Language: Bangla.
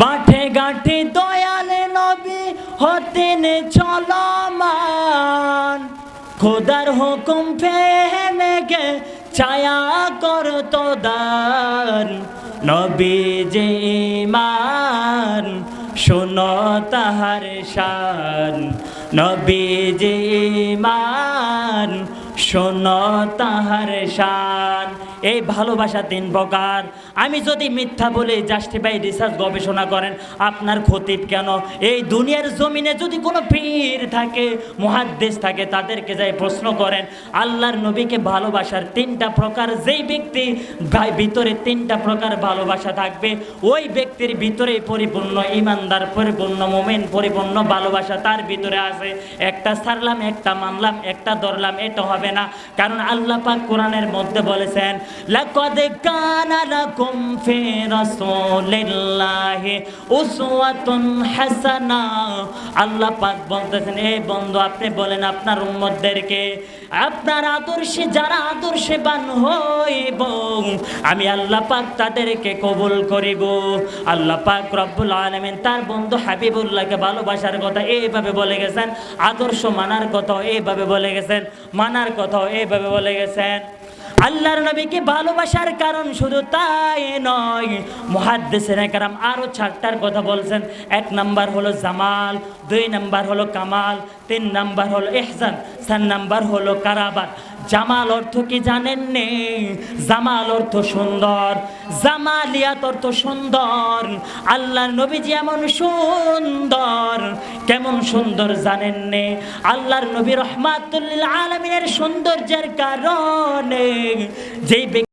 মাঠে ঘাটে দয়ালে নবী হতেন চলমান। খোদার হুকুম ফেমে গে ছায়া কর তোদার নবী যে মান শোনো তাহার শান। নবী যে মান শোনো তাহার শান। এই ভালোবাসা তিন প্রকার। আমি যদি মিথ্যা বলে জাস্টিফাই রিসার্চ গবেষণা করেন, আপনার ক্ষতি কেন? এই দুনিয়ার জমিনে যদি কোনো পীর থাকে মহাদ্দেশ থাকে, তাদেরকে যাই প্রশ্ন করেন, আল্লাহর নবীকে ভালোবাসার তিনটা প্রকার, যেই ব্যক্তি ভিতরে তিনটা প্রকার ভালোবাসা থাকবে, ওই ব্যক্তির ভিতরে পরিপূর্ণ ইমানদার, পরিপূর্ণ মোমেন, পরিপূর্ণ ভালোবাসা তার ভিতরে আছে। একটা ছাড়লাম, একটা মানলাম, একটা ধরলাম, এটা হবে না। কারণ আল্লাহ পাক কোরআনের মধ্যে বলেছেন, লাকাদ কানা লাকুম ফি রাসূলিল্লাহি উসওয়াতুন হাসানা। আল্লাহ পাক বলতেছেন এই বন্ধু, আপনি বলেন আপনার উম্মতদেরকে, আপনার আদর্শে যারা আদর্শবান হইব, আমি আল্লাহ পাক তাদেরকে কবুল করিব। আল্লাহ পাক রব্বুল আলামিন তার বন্ধু হাবিবুল্লাহকে ভালোবাসার কথা এইভাবে বলে গেছেন, আদর্শ মানার কথা এইভাবে বলে গেছেন, মানার কথাও এইভাবে বলে গেছেন। আল্লাহর নবীকে ভালোবাসার কারণ শুধু তাই নয় মহাদ্দেশের কারাম আরও চারটার কথা বলছেন। এক নাম্বার হলো জামাল, দুই নাম্বার হলো কামাল, তিন নাম্বার হলো এহসান চার নাম্বার হলো কারাবার। জামাল অর্থ কি জানেন নে জামাল অর্থ সুন্দর, জামালিয়াত অর্থ সুন্দর। আল্লাহ নবীজি এমন সুন্দর, কেমন সুন্দর জানেন নে আল্লাহর নবী রহমাতুল্লিল আলমিনের সৌন্দর্যের কারণে যেই